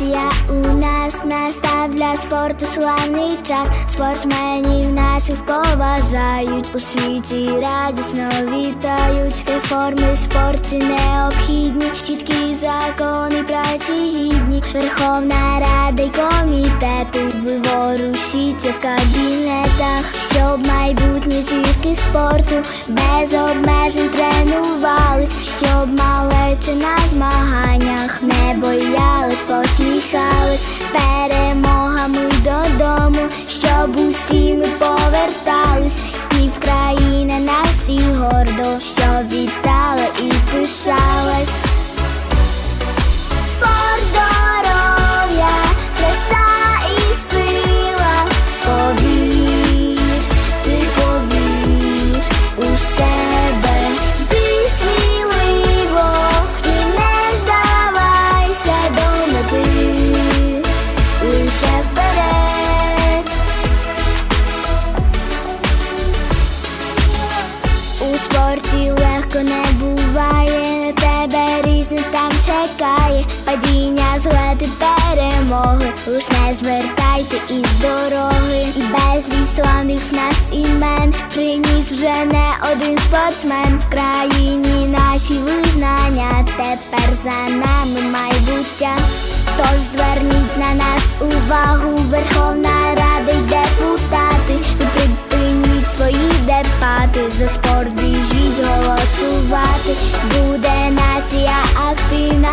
нація у нас настав для спорту славний час. Спортсменів наших поважають у світі радісно вітають. Реформи в спорті необхідні, чіткі закони праці гідні. Верховна Рада й комітети виворушіться в кабінетах, щоб майбутні зірки спорту без обмежень тренувались, щоб малече на перемогами додому, щоб усі ми повертались, і в країна на всі гордо, що вітали і пишалась. Падіння, злети, перемоги, лиш не звертайте із дороги, і безліч славних нас імен приніс вже не один спортсмен в країні. Наші визнання, тепер за нами майбуття. Тож зверніть на нас увагу, Верховна Рада й депутати, ви припиніть свої дебати, за спорт біжіть голосувати. Буде нація активна,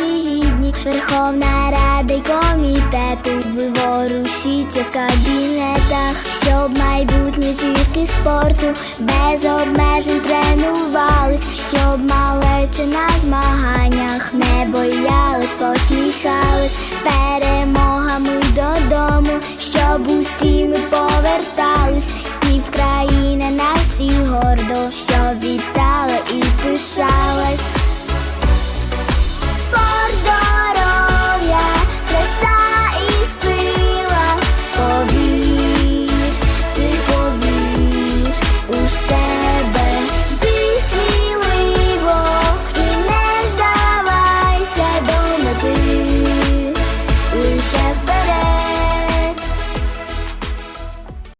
сьогодні Верховна Рада й комітети виворушіться в кабінетах, щоб майбутні зірки спорту без обмежень тренувались, щоб малечі на змаганнях не боялись, посміхались. Перемогами додому, щоб усі ми повертались, і в країна на всі гордощі.